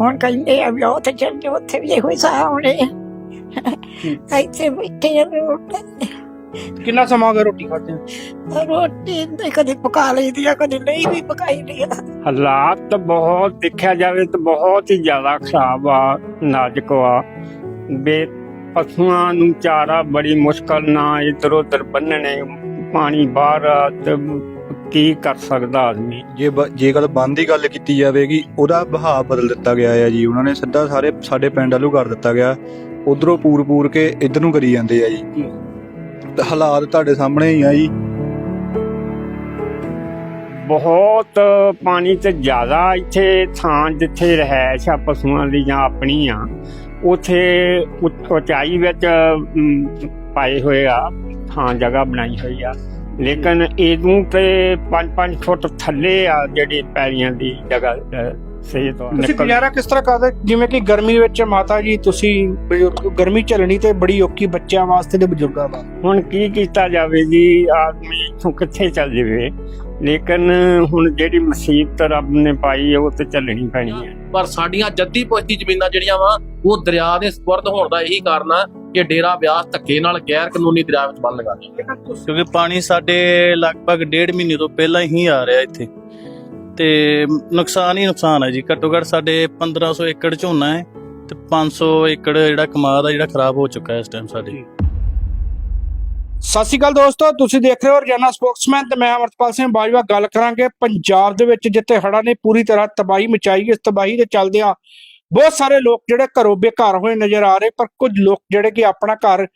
ਹੁਣ ਕਹਿੰਦੇ ਆ ਵੀ ਉੱਥੇ ਚੱਲ ਜਾਓ ਉੱਥੇ ਵੀ ਇਹੋ ਹੀ ਸਾਹ ਆਉਣੇ ਆ। ਇੱਥੇ ਬੈਠੇ ਆ ਰੋਟੀ। ਕਿੰਨਾ ਸਮਾਂ ਹੋ ਗਿਆ ਰੋਟੀ ਖਾਦੇ ਰੋਟੀ ਤੇ ਕਦੇ ਪਕਾ ਲਈਦੀ ਆ ਕਦੇ ਨਹੀਂ ਵੀ ਪਕਾਈ ਦੀ ਆ। ਹਾਲਾਤ ਤਾਂ ਬਹੁਤ ਦੇਖਿਆ ਜਾਵੇ ਤਾਂ ਬਹੁਤ ਹੀ ਜ਼ਿਆਦਾ ਖਰਾਬ ਆ ਨਾਜ਼ੁਕ ਆ। ਬੇ ਪਸ਼ੂਆਂ ਨੂੰ ਚਾਰਾ ਬੜੀ ਮੁਸ਼ਕਲ ਨਾਲ ਇੱਧਰ ਉੱਧਰ ਬੰਨਣੇ ਪਾਣੀ ਬਾਹਰ ਤੇ ਕੀ ਕਰ ਸਕਦਾ ਆਦਮੀ? ਜੇ ਜੇ ਗੱਲ ਬੰਦ ਦੀ ਗੱਲ ਕੀਤੀ ਜਾਵੇਗੀ ਉਹਦਾ ਬਹਾਅ ਬਦਲ ਦਿੱਤਾ ਗਿਆ ਹੈ ਜੀ। ਉਹਨਾਂ ਨੇ ਸਿੱਧਾ ਸਾਰੇ ਸਾਡੇ ਪਿੰਡ ਵੱਲੋਂ ਕਰ ਦਿੱਤਾ ਗਿਆ। ਉਧਰੋਂ ਪੂਰ ਪੂਰ ਕੇ ਇੱਧਰ ਨੂੰ ਕਰੀ ਜਾਂਦੇ ਆ ਜੀ। ਤਾਂ ਹਾਲਾਤ ਤੁਹਾਡੇ ਸਾਹਮਣੇ ਹੀ ਆ ਜੀ। ਬਹੁਤ ਪਾਣੀ ਤੇ ਜ਼ਿਆਦਾ ਇੱਥੇ ਥਾਂ ਜਿੱਥੇ ਰਹਿائش ਆ ਪਸ਼ੂਆਂ ਦੀ ਜਾਂ ਆਪਣੀ ਆ ਉਥੇ ਉਚਾਈ ਵਿੱਚ ਅਮ, ਪਾਏ ਹੋਏ ਆ ਥਾਂ ਜਗ੍ਹਾ ਬਣਾਈ ਹੋਈ ਆ। ਲੇਕਿਨ ਇਹਨੂੰ ਤੇ 5-5 ਫੁੱਟ ਥੱਲੇ ਆ ਜਿਹੜੀ ਪੈਲੀਆਂ ਦੀ ਜਗ੍ਹਾ ਸਹੀ ਤੋਂ ਤੁਸੀਂ ਗੁਜ਼ਾਰਾ ਕਿਸ ਤਰ੍ਹਾਂ ਕਰਦੇ? ਜਿਵੇਂ ਕਿ ਗਰਮੀ ਵਿੱਚ ਮਾਤਾ ਜੀ ਤੁਸੀਂ ਬਜ਼ੁਰਗ ਗਰਮੀ ਝੱਲਣੀ ਤੇ ਬੜੀ ਔਖੀ ਬੱਚਿਆਂ ਵਾਸਤੇ ਤੇ ਬਜ਼ੁਰਗਾਂ ਵਾਸਤੇ। ਹੁਣ ਕੀ ਕੀਤਾ ਜਾਵੇ ਜੀ ਆਦਮੀ ਇੱਥੋਂ ਕਿੱਥੇ ਚੱਲ ਜਾਵੇ? ਲੇਕਿਨ ਹੁਣ ਜਿਹੜੀ ਮੁਸੀਬਤ ਰੱਬ ਨੇ ਪਾਈ ਹੈ ਉਹ ਤੇ ਚੱਲਣੀ ਪੈਣੀ ਹੈ ਪਰ ਸਾਡੀਆਂ ਜੱਦੀ ਪੁਸ਼ਤੀ ਜ਼ਮੀਨਾਂ ਜਿਹੜੀਆਂ ਵਾ ਉਹ ਦਰਿਆ ਦੇ ਸਪੁਰਦ ਹੋਣ ਦਾ ਇਹੀ ਕਾਰਨ ਆ। ਕਿ ਡੇਰਾ ਬਿਆਸ ਧੱਕੇ ਨਾਲ ਗੈਰ ਕਾਨੂੰਨੀ ਦਰਿਆ ਵਿੱਚ ਬੰਨ ਲਗਾ ਦਿੱਤਾ। ਕਿਉਂਕਿ ਪਾਣੀ ਸਾਡੇ ਲਗਭਗ ਡੇਢ ਮਹੀਨੇ ਤੋਂ ਪਹਿਲਾਂ ਹੀ ਆ ਰਿਹਾ ਇੱਥੇ। ਤੇ ਨੁਕਸਾਨ ਹੀ ਨੁਕਸਾਨ ਹੈ ਜੀ। ਘੱਟੋ ਘੱਟ ਸਾਡੇ 1500 ਏਕੜ ਝੋਨਾ ਹੈ ਤੇ 500 ਏਕੜ ਜਿਹੜਾ ਕਮਾਦ ਆ ਜਿਹੜਾ ਖਰਾਬ ਹੋ ਚੁੱਕਾ ਹੈ ਇਸ ਟਾਈਮ ਸਾਡੇ। ਸਤਿ ਸ਼੍ਰੀ ਅਕਾਲ ਦੋਸਤੋ ਤੁਸੀਂ ਦੇਖ ਰਹੇ ਹੋ ਰੋਜ਼ਾਨਾ ਸਪੋਕਸਮੈਨ ਤੇ ਮੈਂ ਅਮਰਪਾਲ ਸਿੰਘ ਬਾਜਵਾ। ਗੱਲ ਕਰਾਂਗੇ ਪੰਜਾਬ ਦੇ ਵਿੱਚ ਜਿੱਥੇ ਹੜ੍ਹਾਂ ਨੇ ਪੂਰੀ ਤਰ੍ਹਾਂ ਤਬਾਹੀ ਮਚਾਈ। ਇਸ ਤਬਾਹੀ ਦੇ ਚੱਲਦਿਆਂ ਬਹੁਤ ਸਾਰੇ ਲੋਕ ਜਿਹੜੇ ਘਰੋਂ ਬੇਘਰ ਹੋਏ ਨਜ਼ਰ ਆ ਰਹੇ ਪਰ ਕੁਝ ਲੋਕ ਜਿਹੜੇ ਕਿ ਆਪਣਾ ਘਰ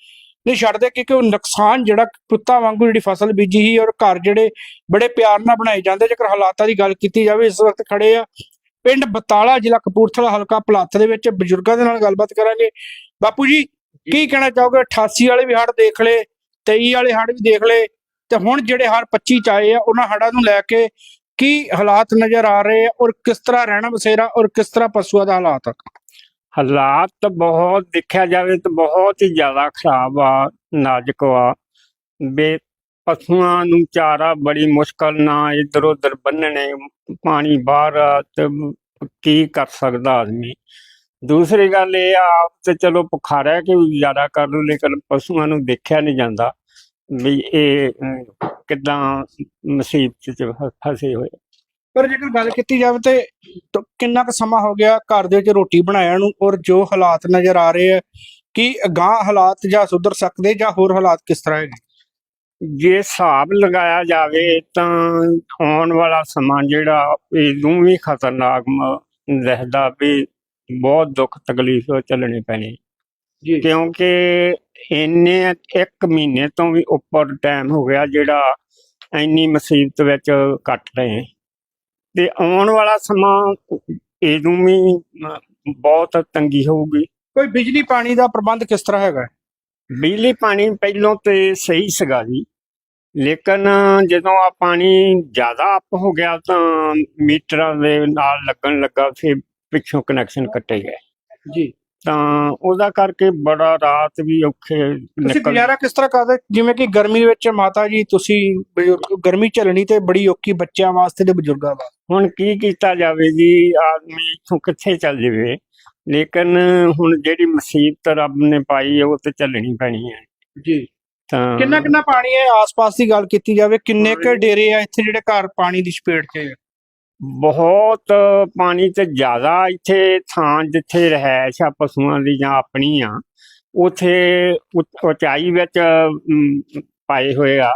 ਨਹੀਂ ਛੱਡਦੇ ਕਿਉਂਕਿ ਉਹ ਨੁਕਸਾਨ ਜਿਹੜਾ ਪੁੱਤਾਂ ਵਾਂਗੂ ਜਿਹੜੀ ਫਸਲ ਬੀਜੀ ਸੀ ਔਰ ਘਰ ਜਿਹੜੇ ਬੜੇ ਪਿਆਰ ਨਾਲ ਬਣਾਏ ਜਾਂਦੇ ਜੇਕਰ ਹਾਲਾਤਾਂ ਦੀ ਗੱਲ ਕੀਤੀ ਜਾਵੇ ਇਸ ਵਕਤ ਖੜੇ ਆ ਪਿੰਡ ਬਤਾਲਾ ਜ਼ਿਲ੍ਹਾ ਕਪੂਰਥਲਾ ਹਲਕਾ ਪਲਾਥ ਦੇ ਵਿੱਚ ਬਜ਼ੁਰਗਾਂ ਦੇ ਨਾਲ ਗੱਲਬਾਤ ਕਰਾਂਗੇ। ਬਾਪੂ ਜੀ ਕੀ ਕਹਿਣਾ ਚਾਹੋਗੇ? 88 ਵਾਲੇ ਵੀ ਹੜ੍ਹ ਦੇਖ ਲਏ 23 ਵਾਲੇ ਹੜ੍ਹ ਵੀ ਦੇਖ ਲਏ ਤੇ ਹੁਣ ਜਿਹੜੇ ਹੜ੍ਹ 25 ਚ ਆਏ ਆ ਉਹਨਾਂ ਹੜ੍ਹਾਂ ਨੂੰ ਲੈ ਕੇ ਕੀ ਹਾਲਾਤ ਨਜ਼ਰ ਆ ਰਹੇ ਔਰ ਕਿਸ ਤਰ੍ਹਾਂ ਰਹਿਣਾ ਬਸੇਰਾ ਔਰ ਕਿਸ ਤਰ੍ਹਾਂ ਪਸ਼ੂਆਂ ਦਾ ਹਾਲਾਤ ਹਾਲਾਤ ਤਾਂ ਬਹੁਤ ਦੇਖਿਆ ਜਾਵੇ ਤਾਂ ਬਹੁਤ ਹੀ ਜ਼ਿਆਦਾ ਖਰਾਬ ਆ, ਨਾਜ਼ੁਕ ਆ। ਬੇ ਪਸ਼ੂਆਂ ਨੂੰ ਚਾਰਾ ਬੜੀ ਮੁਸ਼ਕਲ ਨਾਲ ਇਧਰ ਉਧਰ ਬੰਨਣੇ ਪਾਣੀ ਬਾਹਰ ਆ ਤੇ ਕੀ ਕਰ ਸਕਦਾ ਆਦਮੀ? ਦੂਸਰੀ ਗੱਲ ਇਹ ਆ, ਤੇ ਚਲੋ ਭੁੱਖਾ ਰਹਿ ਕੇ ਵੀ ਜ਼ਿਆਦਾ ਕਰ ਲੂ ਲੇਕਿਨ ਪਸ਼ੂਆਂ ਨੂੰ ਦੇਖਿਆ ਨਹੀਂ ਜਾਂਦਾ। ਵੀ ਇਹ ਅਮ, ਕਿੱਦਾਂ ਮੁਸੀਬਤ ਚ ਫ- ਫਸੇ ਹੋਏ ਪਰ ਜੇਕਰ ਗੱਲ ਕੀਤੀ ਜਾਵੇ ਤੇ ਤਾਂ ਕਿੰਨਾ ਕੁ ਸਮਾਂ ਹੋ ਗਿਆ ਘਰ ਦੇ ਵਿੱਚ ਰੋਟੀ ਬਣਾਇਆ ਨੂੰ ਔਰ ਜੋ ਹਾਲਾਤ ਨਜ਼ਰ ਆ ਰਹੇ ਆ ਕਿ ਅਗਾਂਹ ਹਾਲਾਤ ਜਾਂ ਸੁਧਰ ਸਕਦੇ ਜਾਂ ਹੋਰ ਹਾਲਾਤ ਕਿਸ ਤਰ੍ਹਾਂ ਹੈਗੇ? ਜੇ ਹਿਸਾਬ ਲਗਾਇਆ ਜਾਵੇ ਤਾਂ ਆਉਣ ਵਾਲਾ ਸਮਾਂ ਜਿਹੜਾ ਇਹਨੂੰ ਵੀ ਖਤਰਨਾਕ ਮ- ਦਿਖਦਾ ਵੀ ਬਹੁਤ ਦੁੱਖ ਤਕਲੀਫ ਚੱਲਣੀ ਪੈਣੀ। ਜੀ। ਕਿਉਂਕਿ ਇੰਨੇ ਇੱਕ ਮਹੀਨੇ ਤੋਂ ਵੀ ਉੱਪਰ ਟਾਈਮ ਹੋ ਗਿਆ ਜਿਹੜਾ ਇੰਨੀ ਮੁਸੀਬਤ ਵਿੱਚ ਕੱਟ ਰਹੇ। ਤੇ ਆਉਣ ਵਾਲਾ ਸਮਾਂ ਇਹਨੂੰ ਵੀ ਬਹੁਤ ਤੰਗੀ ਹੋਊਗੀ। ਕੋਈ ਬਿਜਲੀ ਪਾਣੀ ਦਾ ਪ੍ਰਬੰਧ ਕਿਸ ਤਰ੍ਹਾਂ ਹੈਗਾ? ਬਿਜਲੀ ਪਾਣੀ ਪਹਿਲੋਂ ਤੇ ਸਹੀ ਸੀਗਾ ਜੀ। ਲੇਕਿਨ ਜਦੋਂ ਆ ਪਾਣੀ ਜ਼ਿਆਦਾ ਅਪ ਹੋ ਗਿਆ ਤਾਂ ਮੀਟਰਾਂ ਦੇ ਨਾਲ ਲੱਗਣ ਲੱਗਾ ਫਿਰ ਪਿੱਛੋਂ ਕਨੈਕਸ਼ਨ ਕੱਟੇ ਗਏ। ਜੀ। ਤਾਂ ਉਹਦਾ ਕਰਕੇ ਬੜਾ ਰਾਤ ਵੀ ਔਖੇ ਤੁਸੀਂ ਨਿਕਲ ਗੁਜ਼ਾਰਾ ਕਿਸ ਤਰ੍ਹਾਂ ਕਰਦੇ? ਜਿਵੇਂ ਕਿ ਗਰਮੀ ਵਿੱਚ ਮਾਤਾ ਜੀ ਤੁਸੀਂ ਬਜ਼ੁਰਗ ਗਰਮੀ ਝੱਲਣੀ ਤੇ ਬੜੀ ਔਖੀ ਬੱਚਿਆਂ ਵਾਸਤੇ ਤੇ ਬਜ਼ੁਰਗਾਂ ਵਾਸਤੇ। ਹੁਣ ਕੀ ਕੀਤਾ ਜਾਵੇ ਜੀ ਆਦਮੀ ਇੱਥੋਂ ਕਿੱਥੇ ਚੱਲ ਜਾਵੇ? ਲੇਕਿਨ ਹੁਣ ਜਿਹੜੀ ਮੁਸੀਬਤ ਰੱਬ ਨੇ ਪਾਈ ਹੈ ਉਹ ਤੇ ਚੱਲਣੀ ਪੈਣੀ ਹੈ। ਜੀ। ਤਾਂ ਕਿੰਨਾ ਕਿੰਨਾ ਪਾਣੀ ਹੈ? ਆਸ-ਪਾਸ ਦੀ ਗੱਲ ਕੀਤੀ ਜਾਵੇ ਕਿੰਨੇ ਕੁ ਡੇਰੇ ਆ ਇੱਥੇ ਜਿਹੜੇ ਘਰ ਪਾਣੀ ਦੀ ਚਪੇਟ 'ਚ ਹੈ? ਬਹੁਤ ਪਾਣੀ ਤੇ ਜ਼ਿਆਦਾ ਇੱਥੇ ਥਾਂ ਜਿੱਥੇ ਰਹਿائش ਆ ਪਸ਼ੂਆਂ ਦੀ ਜਾਂ ਆਪਣੀ ਆ ਉਥੇ ਉਚਾਈ ਵਿੱਚ ਪਾਏ ਹੋਏ ਆ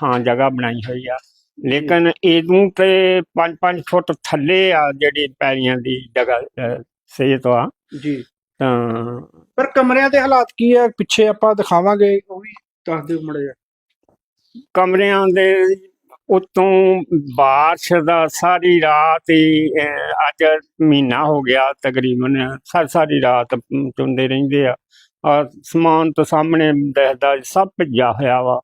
ਥਾਂ ਜਗ੍ਹਾ ਬਣਾਈ ਹੋਈ ਆ। ਲੇਕਿਨ ਇਹਨੂੰ ਤੇ 5-5 ਫੁੱਟ ਥੱਲੇ ਆ ਜਿਹੜੀ ਪੈਰੀਆਂ ਦੀ ਜਗ੍ਹਾ ਸੇਤ ਆ। ਜੀ। ਤਾਂ ਪਰ ਕਮਰਿਆਂ ਦੇ ਹਾਲਾਤ ਕੀ ਆ? ਪਿੱਛੇ ਆਪਾਂ ਦਿਖਾਵਾਂਗੇ ਉਹ ਵੀ ਦੱਸ ਦਿਓ ਮੜੇ ਕਮਰਿਆਂ ਦੇ ਉਤੋਂ ਬਾਰਿਸ਼ ਦਾ ਸਾਰੀ ਰਾਤ ਹੀ ਅਹ, ਅੱਜ ਮਹੀਨਾ ਹੋ ਗਿਆ ਤਕਰੀਬਨ ਸਾਰੀ ਸਾਰੀ ਰਾਤ ਚੁੰਦੇ ਰਹਿੰਦੇ ਆ। ਔਰ ਸਮਾਨ ਤੋਂ ਸਾਹਮਣੇ ਦਿਖਦਾ ਸਭ ਭਿੱਜਾ ਹੋਇਆ ਵਾ।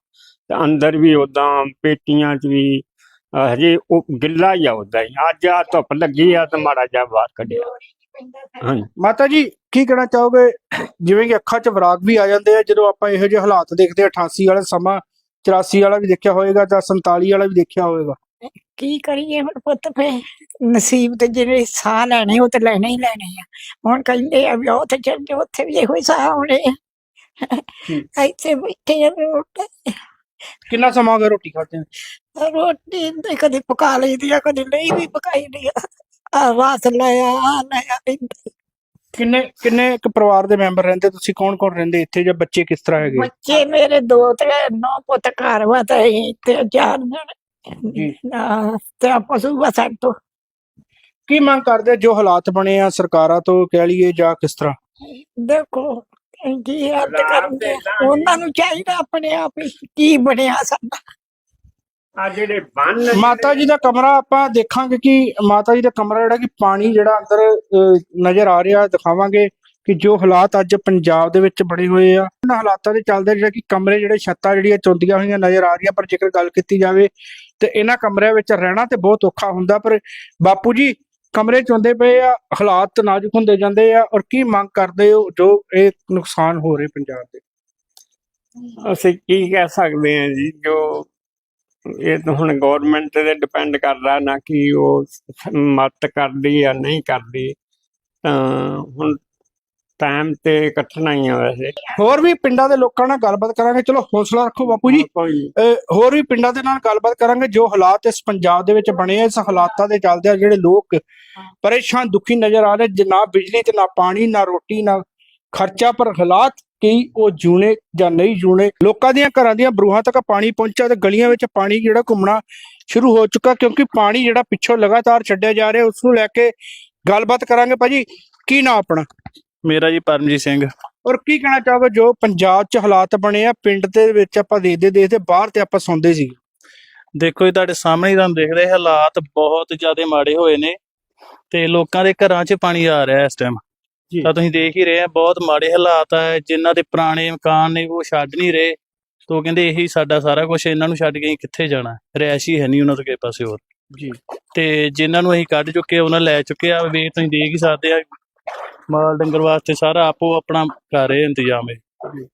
ਤੇ ਅੰਦਰ ਵੀ ਉਦਾਂ ਪੇਟੀਆਂ 'ਚ ਵੀ ਅਹ, ਹਜੇ ਉਹ ਗਿੱਲਾ ਹੀ ਆ ਉਦਾਂ ਹੀ। ਅੱਜ ਆ ਧੁੱਪ ਲੱਗੀ ਆ ਤੇ ਮਾੜਾ ਜਿਹਾ ਬਾਹਰ ਕੱਢਿਆ। ਹਾਂਜੀ। ਮਾਤਾ ਜੀ ਕੀ ਕਹਿਣਾ ਚਾਹੋਗੇ? ਜਿਵੇਂ ਕਿ ਅੱਖਾਂ 'ਚ ਵਿਰਾਗ ਵੀ ਆ ਜਾਂਦੇ ਆ ਜਦੋਂ ਆਪਾਂ ਇਹੋ ਜਿਹੇ ਹਾਲਾਤ ਦੇਖਦੇ ਆ 88 ਵਾਲਾ ਸਮਾਂ 84 ਵਾਲਾ ਵੀ ਦੇਖਿਆ ਹੋਵੇਗਾ ਜਾਂ 47 ਵਾਲਾ ਵੀ ਦੇਖਿਆ ਹੋਵੇਗਾ। ਕੀ ਕਰੀਏ ਹੁਣ ਪੁੱਤ ਫੇ? ਨਸੀਬ ਤੇ ਜਿਹੜੇ ਸਾਹ ਲੈਣੇ ਉਹ ਤੇ ਲੈਣੇ ਹੀ ਲੈਣੇ ਆ। ਹੁਣ ਕਹਿੰਦੇ ਆ ਵੀ ਉਹ ਤੇ ਚੱਲ ਜਾਓ, ਉੱਥੇ ਵੀ ਇਹੋ ਹੀ ਸਾਹ ਆਉਣੇ ਆ। ਇੱਥੇ ਬੈਠੇ ਆ ਰੋਟ। ਕਿੰਨਾ ਸਮਾਂ ਹੋ ਗਿਆ ਰੋਟੀ ਖਾਤੇ ਰੋਟੀ ਤੇ ਕਦੇ ਪਕਾ ਲਈਦੀ ਆ ਕਦੇ ਨਹੀਂ ਵੀ ਪਕਾਈ ਦੀ ਆ। ਆ ਵਾਸ ਲਿਆ ਆ ਏਦਾਂ। ਕਿੰਨੇ ਕਿੰਨੇ ਇੱਕ ਪਰਿਵਾਰ ਦੇ ਮੈਂਬਰ ਰਹਿੰਦੇ? ਤੁਸੀਂ ਕੌਣ ਕੌਣ ਰਹਿੰਦੇ ਇੱਥੇ ਜਾਂ ਬੱਚੇ ਕਿਸ ਤਰ੍ਹਾਂ ਹੈਗੇ? ਬੱਚੇ ਮੇਰੇ ਦੋ ਤੇ ਨੌ ਪੁੱਤ ਘਰ ਵਾ ਤੇ ਤੇ ਚਾਰ ਜੀ। ਤੇ ਆਪਸ ਵਿੱਚ ਸਾਡੇ ਤੋਂ। ਕੀ ਮੰਗ ਕਰਦੇ ਜੋ ਹਾਲਾਤ ਬਣੇ ਆ ਸਰਕਾਰਾਂ ਤੋਂ ਕਹਿ ਲਈਏ ਜਾਂ ਕਿਸ ਤਰ੍ਹਾਂ? ਦੇਖੋ ਕੀ ਹੱਲ ਕਰਨਗੇ ਉਹਨਾਂ ਨੂੰ ਚਾਹੀਦਾ ਆਪਣੇ ਆਪ ਹੀ ਕੀ ਬਣਿਆ ਸਾਡਾ। ਆ ਜਿਹੜੇ ਬੰਨ ਮਾਤਾ ਜੀ ਦਾ ਕਮਰਾ ਆਪਾਂ ਦੇਖਾਂਗੇ ਕਿ ਮਾਤਾ ਜੀ ਦਾ ਕਮਰਾ ਜਿਹੜਾ ਕਿ ਪਾਣੀ ਜਿਹੜਾ ਅੰਦਰ ਨਜ਼ਰ ਆ ਰਿਹਾ ਦਿਖਾਵਾਂਗੇ ਕਿ ਜੋ ਹਾਲਾਤ ਅੱਜ ਪੰਜਾਬ ਦੇ ਵਿੱਚ ਬਣੇ ਹੋਏ ਆ। ਉਹਨਾਂ ਹਾਲਾਤਾਂ ਦੇ ਚੱਲਦੇ ਜਿਹੜਾ ਕਿ ਕਮਰੇ ਜਿਹੜੇ ਛੱਤਾਂ ਜਿਹੜੀਆਂ ਚੁੰਦੀਆਂ ਹੋਈਆਂ ਨਜ਼ਰ ਆ ਰਹੀਆਂ ਪਰ ਜੇਕਰ ਗੱਲ ਕੀਤੀ ਜਾਵੇ ਤੇ ਇਹਨਾਂ ਕਮਰਿਆਂ ਵਿੱਚ ਰਹਿਣਾ ਤੇ ਬਹੁਤ ਔਖਾ ਹੁੰਦਾ ਪਰ ਬਾਪੂ ਜੀ ਕਮਰੇ ਚੁੰਦੇ ਪਏ ਆ ਹਾਲਾਤ ਨਾਜ਼ੁਕ ਹੁੰਦੇ ਜਾਂਦੇ ਆ ਔਰ ਕੀ ਮੰਗ ਕਰਦੇ ਹੋ ਜੋ ਇਹ ਨੁਕਸਾਨ ਹੋ ਰਹੇ ਪੰਜਾਬ ਦੇ? ਅਸੀਂ ਕੀ ਕਹਿ ਸਕਦੇ ਹਾਂ ਜੀ ਜੋ ਇਹ ਤਾਂ ਹੁਣ ਗਵਰਨਮੈਂਟ ਤੇ ਡਿਪੈਂਡ ਕਰਦਾ ਨਾ ਕਿ ਉਹ ਮਤ ਕਰਦੀ ਜਾਂ ਨਹੀਂ ਕਰਦੀ। ਤਾਂ ਹੁਣ ਟਾਈਮ ਤੇ ਕੱਟਣਾ ਹੀ ਆ ਵੈਸੇ। ਹੋਰ ਵੀ ਪਿੰਡਾਂ ਦੇ ਲੋਕਾਂ ਨਾਲ ਗੱਲਬਾਤ ਕਰਾਂਗੇ। ਚਲੋ ਹੌਸਲਾ ਰੱਖੋ ਬਾਪੂ ਜੀ। ਹੋਰ ਵੀ ਪਿੰਡਾਂ ਦੇ ਨਾਲ ਗੱਲਬਾਤ ਕਰਾਂਗੇ। ਜੋ ਹਾਲਾਤ ਇਸ ਪੰਜਾਬ ਦੇ ਵਿੱਚ ਬਣੇ ਆ ਇਸ ਹਾਲਾਤਾਂ ਦੇ ਚੱਲਦੇ ਆ ਜਿਹੜੇ ਲੋਕ ਪਰੇਸ਼ਾਨ ਦੁਖੀ ਨਜ਼ਰ ਆ ਰਹੇ ਨਾ ਬਿਜਲੀ ਤੇ ਨਾ ਪਾਣੀ ਨਾ ਰੋਟੀ ਨਾ ਖਰਚਾ ਪਰ ਹਾਲਾਤ ਕੀ ਉਹ ਜੂਨੇ ਜਾਂ ਨਹੀਂ ਜੂਨੇ ਲੋਕਾਂ ਦੀਆਂ ਘਰਾਂ ਦੀਆਂ ਬਰੂਹਾਂ ਤੱਕ ਪਾਣੀ ਪਹੁੰਚਿਆ ਤੇ ਗਲੀਆਂ ਵਿੱਚ ਪਾਣੀ ਜਿਹੜਾ ਘੁੰਮਣਾ ਸ਼ੁਰੂ ਹੋ ਚੁੱਕਾ ਕਿਉਂਕਿ ਪਾਣੀ ਜਿਹੜਾ ਪਿੱਛੋਂ ਲਗਾਤਾਰ ਛੱਡਿਆ ਜਾ ਰਿਹਾ ਉਸ ਨੂੰ ਲੈ ਕੇ ਗੱਲਬਾਤ ਕਰਾਂਗੇ ਭਾਜੀ। ਕੀ ਨਾਂ ਆਪਣਾ? ਮੇਰਾ ਜੀ ਪਰਮਜੀਤ ਸਿੰਘ। ਔਰ ਕੀ ਕਹਿਣਾ ਚਾਹੋਗੇ ਜੋ ਪੰਜਾਬ 'ਚ ਹਾਲਾਤ ਬਣੇ ਆ ਪਿੰਡ ਦੇ ਵਿੱਚ ਆਪਾਂ ਦੇਖਦੇ ਦੇਖਦੇ ਬਾਹਰ ਤੇ ਆਪਾਂ ਸੁਣਦੇ ਸੀ। ਦੇਖੋ ਜੀ ਤੁਹਾਡੇ ਸਾਹਮਣੇ ਤੁਹਾਨੂੰ ਦਿਖ ਰਹੇ ਹਾਲਾਤ ਬਹੁਤ ਜ਼ਿਆਦਾ ਮਾੜੇ ਹੋਏ ਨੇ ਤੇ ਲੋਕਾਂ ਦੇ ਘਰਾਂ 'ਚ ਪਾਣੀ ਆ ਰਿਹਾ ਇਸ ਟਾਈਮ। ਤਾਂ ਤੁਸੀਂ ਦੇਖ ਹੀ ਰਹੇ ਆ ਬਹੁਤ ਮਾੜੇ ਹਾਲਾਤ ਆ ਜਿਨ੍ਹਾਂ ਦੇ ਪੁਰਾਣੇ ਮਕਾਨ ਨੇ ਉਹ ਛੱਡ ਨਹੀਂ ਰਹੇ। ਤੋ ਕਹਿੰਦੇ ਇਹੀ ਸਾਡਾ ਸਾਰਾ ਕੁਝ ਇਹਨਾਂ ਨੂੰ ਛੱਡ ਕੇ ਕਿੱਥੇ ਜਾਣਾ? ਰਿਹਾਇਸ਼ ਹੀ ਹੈ ਨਹੀਂ ਉਹਨਾਂ ਤੋਂ ਕਿਸੇ ਪਾਸੇ ਹੋਰ। ਜੀ। ਤੇ ਜਿਨ੍ਹਾਂ ਨੂੰ ਅਸੀਂ ਕੱਢ ਚੁੱਕੇ ਆ, ਉਹਨਾਂ ਲੈ ਚੁੱਕੇ ਆ ਵੇ ਤੁਸੀਂ ਦੇਖ ਹੀ ਸਕਦੇ ਆ ਮਾਲ ਡੰਗਰ ਵਾਸਤੇ ਸਾਰਾ ਆਪੋ ਆਪਣਾ ਕਰ ਰਹੇ ਇੰਤਜ਼ਾਮ ਇਹ।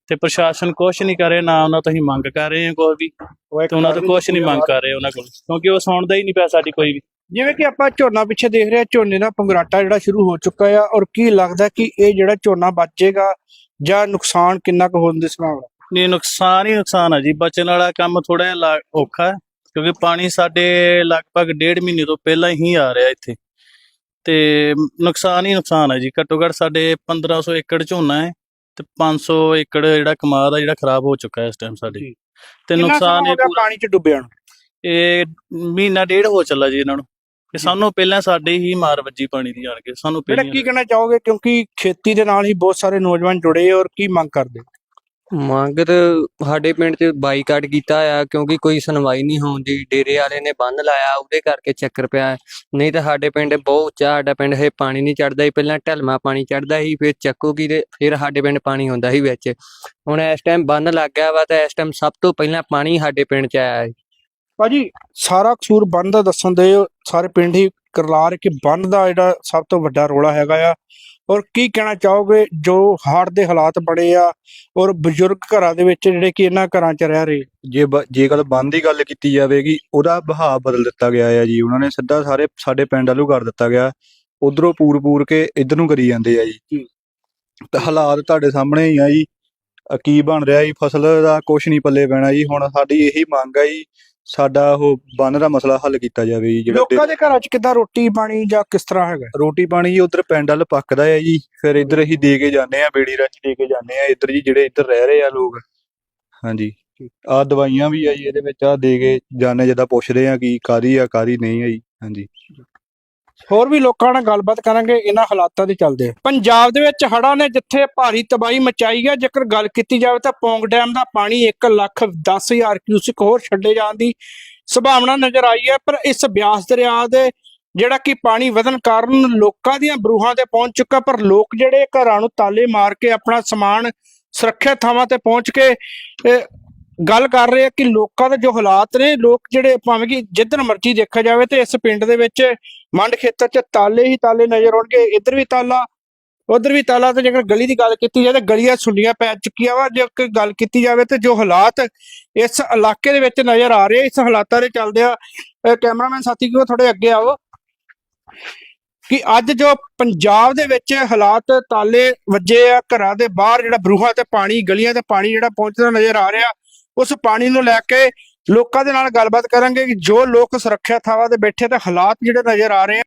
ਤੇ ਪ੍ਰਸ਼ਾਸਨ ਕੁਛ ਨਹੀਂ ਕਰ ਨਾ ਉਹਨਾਂ ਤੋਂ ਅਸੀਂ ਮੰਗ ਕਰ ਰਹੇ ਹਾਂ ਕੋਈ ਵੀ ਤੇ ਉਹਨਾਂ ਤੋਂ ਕੁਛ ਨਹੀਂ ਮੰਗ ਕਰ ਰਹੇ ਉਹਨਾਂ ਕੋਲ ਕਿਉਂਕਿ ਉਹ ਸੁਣਦਾ ਹੀ ਨਹੀਂ ਪਿਆ ਸਾਡੀ ਕੋਈ ਵੀ। ਜਿਵੇਂ ਕਿ ਆਪਾਂ ਝੋਨਾ ਪਿੱਛੇ ਦੇਖ ਰਹੇ ਹਾਂ ਝੋਨੇ ਦਾ ਪੰਗਰਾਟਾ ਜਿਹੜਾ ਸ਼ੁਰੂ ਹੋ ਚੁੱਕਾ ਆ ਔਰ ਕੀ ਲੱਗਦਾ ਕਿ ਇਹ ਜਿਹੜਾ ਝੋਨਾ ਬਚੇਗਾ ਜਾਂ ਨੁਕਸਾਨ ਕਿੰਨਾ ਕੁ ਹੋਣ ਦੀ ਸੰਭਾਵਨਾ? ਨਹੀਂ ਨੁਕਸਾਨ ਹੀ ਨੁਕਸਾਨ ਆ ਜੀ ਬਚਣ ਵਾਲਾ ਕੰਮ ਥੋੜਾ ਜਿਹਾ ਔਖਾ ਹੈ ਕਿਉਂਕਿ ਪਾਣੀ ਸਾਡੇ ਲਗਭਗ ਡੇਢ ਮਹੀਨੇ ਤੋਂ ਪਹਿਲਾਂ ਹੀ ਆ ਰਿਹਾ ਇੱਥੇ। ਤੇ ਨੁਕਸਾਨ ਹੀ ਨੁਕਸਾਨ ਹੈ ਜੀ ਘੱਟੋ ਘੱਟ ਸਾਡੇ 1500 ਏਕੜ ਝੋਨਾ ਹੈ। ਤੇ 500 ਏਕੜ ਜਿਹੜਾ ਕਮਾਦ ਆ ਜਿਹੜਾ ਖਰਾਬ ਹੋ ਚੁੱਕਾ ਹੈ ਇਸ ਟਾਈਮ ਸਾਡੇ। ਜੀ। ਤੇ ਕਿੰਨਾ ਨੁਕਸਾਨ ਸਮਾਂ ਹੋ ਇਹ ਗਿਆ ਪੂਰਾ- ਪਾਣੀ 'ਚ ਡੁੱਬਿਆ ਨੂੰ? ਇਹ ਮਹੀਨਾ ਡੇਢ ਹੋ ਚੱਲਾ ਜੀ ਇਹਨਾਂ ਨੂੰ। ਇਹ ਸਾਨੂੰ ਪਹਿਲਾਂ ਸਾਡੇ ਹੀ ਮਾਰ ਵੱਜੀ ਪਾਣੀ ਦੀ ਜਾਣ ਕੇ ਸਾਨੂੰ ਪਹਿਲਾਂ ਕੀ ਕਹਿਣਾ ਚਾਹੋਗੇ? ਕਿਉਂਕਿ ਖੇਤੀ ਦੇ ਨਾਲ ਹੀ ਬਹੁਤ ਸਾਰੇ ਨੌਜਵਾਨ ਜੁੜੇ ਔਰ ਕੀ ਮੰਗ ਕਰਦੇ? ਮੰਗ ਤਾਂ ਸਾਡੇ ਪਿੰਡ 'ਚ ਬਾਈਕਾਟ ਕੀਤਾ ਆ, ਕਿਉਂਕਿ ਕੋਈ ਸੁਣਵਾਈ ਨਹੀਂ ਹੁੰਦੀ ਡੇਰੇ ਵਾਲੇ ਨੇ ਬੰਨ ਲਾਇਆ, ਉਹਦੇ ਕਰਕੇ ਚੱਕਰ ਪਿਆ। ਹੈ। ਨਹੀਂ ਤਾਂ ਸਾਡੇ ਪਿੰਡ ਬਹੁਤ ਉੱਚਾ, ਸਾਡਾ ਪਿੰਡ ਇਹ ਪਾਣੀ ਨਹੀਂ ਚੜਦਾ ਸੀ। ਪਹਿਲਾਂ ਢਲਮਾ ਪਾਣੀ ਚੜਦਾ ਸੀ, ਫਿਰ ਚੱਕੋਗੀ ਤੇ ਫਿਰ ਸਾਡੇ ਪਿੰਡ ਪਾਣੀ ਹੁੰਦਾ ਸੀ ਵਿੱਚ। ਹੁਣ ਇਸ ਟਾਈਮ ਬੰਨ ਲੱਗ ਗਿਆ ਵਾ ਤਾਂ ਇਸ ਟਾਈਮ ਸਭ ਤੋਂ ਪਹਿਲਾਂ ਪਾਣੀ ਸਾਡੇ ਪਿੰਡ 'ਚ ਆਇਆ ਹੈ ਭਾਜੀ, ਸਾਰਾ ਕਸੂਰ ਬੰਨ ਦਾ ਦੱਸਣ ਦੇ, ਸਾਰੇ ਪਿੰਡ ਹੀ ਕਰਲਾਰ ਕਿ ਬੰਨ ਦਾ ਜਿਹੜਾ ਸਭ ਤੋਂ ਵੱਡਾ ਰੋਲਾ ਹੈਗਾ ਆ। ਔਰ ਕੀ ਕਹਿਣਾ ਚਾਹੋਗੇ ਜੋ ਹੜ੍ਹ ਦੇ ਹਾਲਾਤ ਬੜੇ ਆ ਔਰ ਬਜ਼ੁਰਗ ਘਰਾਂ ਦੇ ਵਿੱਚ ਜਿਹੜੇ ਕਿ ਇਹਨਾਂ ਘਰਾਂ 'ਚ ਰਹਿ ਰਹੇ? ਜੇ ਬ- ਜੇ ਗੱਲ ਬੰਦ ਦੀ ਗੱਲ ਕੀਤੀ ਜਾਵੇਗੀ ਉਹਦਾ ਵਹਾਅ ਬਦਲ ਦਿੱਤਾ ਗਿਆ ਹੈ ਜੀ। ਉਹਨਾਂ ਨੇ ਸਿੱਧਾ ਸਾਰੇ ਸਾਡੇ ਪਿੰਡ ਵੱਲੋਂ ਕਰ ਦਿੱਤਾ ਗਿਆ। ਉਧਰੋਂ ਪੂਰ ਪੂਰ ਕੇ ਇਧਰ ਨੂੰ ਕਰੀ ਜਾਂਦੇ ਆ ਜੀ। ਜੀ। ਤੇ ਹਾਲਾਤ ਤੁਹਾਡੇ ਸਾਹਮਣੇ ਹੀ ਆ ਜੀ। ਅ, ਕੀ ਬਣ ਰਿਹਾ ਜੀ? ਫਸਲ ਦਾ ਕੁਝ ਨਹੀਂ ਪੱਲੇ ਪੈਣਾ ਜੀ। ਹੁਣ ਸਾਡੀ ਇਹੀ ਮੰਗ ਆ ਜੀ ਸਾਡਾ ਉਹ ਬੰਨ ਦਾ ਮਸਲਾ ਹੱਲ ਕੀਤਾ ਜਾਵੇ ਜੀ ਜਿਹੜਾ ਲੋਕਾਂ ਦੇ ਘਰਾਂ 'ਚ ਕਿੱਦਾਂ ਰੋਟੀ ਪਾਣੀ ਜਾਂ ਕਿਸ ਤਰ੍ਹਾਂ ਹੈਗਾ? ਰੋਟੀ ਪਾਣੀ ਜੀ ਉਧਰ ਪਿੰਡ ਵੱਲ ਪੱਕਦਾ ਹੈ ਜੀ ਫਿਰ ਇੱਧਰ ਅਸੀਂ ਦੇ ਕੇ ਜਾਂਦੇ ਆ ਬੇੜੀ ਰਾਹੀਂ ਦੇ ਕੇ ਜਾਂਦੇ ਆ ਇੱਧਰ ਜੀ ਜਿਹੜੇ ਇੱਧਰ ਰਹਿ ਰਹੇ ਆ ਲੋਕ। ਹਾਂਜੀ। ਆ ਦਵਾਈਆਂ ਵੀ ਆ ਜੀ ਇਹਦੇ ਵਿੱਚ ਆ ਦੇ ਕੇ ਜਾਂਦੇ ਜਿੱਦਾਂ ਪੁੱਛਦੇ ਆ ਕਿ ਕਾਦੀ ਆ ਕਾਦੀ ਨਹੀਂ ਆ ਜੀ ਹਾਂਜੀ। ਹੋਰ ਵੀ ਲੋਕਾਂ ਨਾਲ ਗੱਲਬਾਤ ਕਰਾਂਗੇ, ਇਹਨਾਂ ਹਾਲਾਤਾਂ ਦੇ ਚੱਲਦੇ ਪੰਜਾਬ ਦੇ ਵਿੱਚ ਹੜ੍ਹਾਂ ਨੇ ਜਿੱਥੇ ਭਾਰੀ ਤਬਾਹੀ ਮਚਾਈ ਹੈ, ਜੇਕਰ ਗੱਲ ਕੀਤੀ ਜਾਵੇ ਤਾਂ ਪੌਂਗ ਡੈਮ ਦਾ ਪਾਣੀ 1 ਲੱਖ 10 ਹਜ਼ਾਰ ਕਿਊਸਿਕ ਹੋਰ ਛੱਡੇ ਜਾਣ ਦੀ ਸੰਭਾਵਨਾ ਨਜ਼ਰ ਆਈ ਹੈ, ਪਰ ਇਸ ਬਿਆਸ ਦਰਿਆ ਦੇ ਜਿਹੜਾ ਕਿ ਪਾਣੀ ਵਧਣ ਕਾਰਨ ਲੋਕਾਂ ਦੀਆਂ ਬਰੂਹਾਂ ਤੇ ਪਹੁੰਚ ਚੁੱਕਾ ਪਰ ਲੋਕ ਜਿਹੜੇ ਘਰਾਂ ਨੂੰ ਤਾਲੇ ਮਾਰ ਕੇ ਆਪਣਾ ਸਮਾਨ ਸੁਰੱਖਿਅਤ ਥਾਵਾਂ ਤੇ ਪਹੁੰਚ ਕੇ ਗੱਲ ਕਰ ਰਹੇ ਆ ਕਿ ਲੋਕਾਂ ਦੇ ਜੋ ਹਾਲਾਤ ਨੇ, ਲੋਕ ਜਿਹੜੇ ਭਾਵੇਂ ਕਿ ਜਿੱਧਰ ਮਰਜ਼ੀ ਦੇਖਿਆ ਜਾਵੇ ਤੇ ਇਸ ਪਿੰਡ ਦੇ ਵਿੱਚ ਮੰਡ ਖੇਤਰ 'ਚ ਤਾਲੇ ਹੀ ਤਾਲੇ ਨਜ਼ਰ ਆਉਣਗੇ। ਇੱਧਰ ਵੀ ਤਾਲਾ, ਉਧਰ ਵੀ ਤਾਲਾ ਤੇ ਜੇਕਰ ਗਲੀ ਦੀ ਗੱਲ ਕੀਤੀ ਜਾਵੇ ਤਾਂ ਗਲੀਆਂ ਸੁੰਡੀਆਂ ਪੈ ਚੁੱਕੀਆਂ ਵਾ। ਜੇ ਕੋਈ ਗੱਲ ਕੀਤੀ ਜਾਵੇ ਤੇ ਜੋ ਹਾਲਾਤ ਇਸ ਇਲਾਕੇ ਦੇ ਵਿੱਚ ਨਜ਼ਰ ਆ ਰਹੇ ਇਸ ਹਾਲਾਤਾਂ ਦੇ ਚੱਲਦੇ ਆ ਕੈਮਰਾਮੈਨ ਸਾਥੀ ਕਿਉਂ ਥੋੜੇ ਅੱਗੇ ਆਓ। ਕਿ ਅੱਜ ਜੋ ਪੰਜਾਬ ਦੇ ਵਿੱਚ ਹਾਲਾਤ ਤਾਲੇ ਵੱਜੇ ਆ, ਘਰਾਂ ਦੇ ਬਾਹਰ ਜਿਹੜਾ ਬਰੂਹਾਂ ਤੇ ਪਾਣੀ, ਗਲੀਆਂ ਤੇ ਪਾਣੀ ਜਿਹੜਾ ਪਹੁੰਚਦਾ ਨਜ਼ਰ ਆ ਰਿਹਾ ਉਸ ਪਾਣੀ ਨੂੰ ਲੈ ਕੇ ਲੋਕਾਂ ਦੇ ਨਾਲ ਗੱਲਬਾਤ ਕਰਾਂਗੇ ਕਿ ਜੋ ਲੋਕ ਸੁਰੱਖਿਆ ਥਾਵਾਂ ਤੇ ਬੈਠੇ ਤੇ ਹਾਲਾਤ ਜਿਹੜੇ ਨਜ਼ਰ ਆ ਰਹੇ ਆ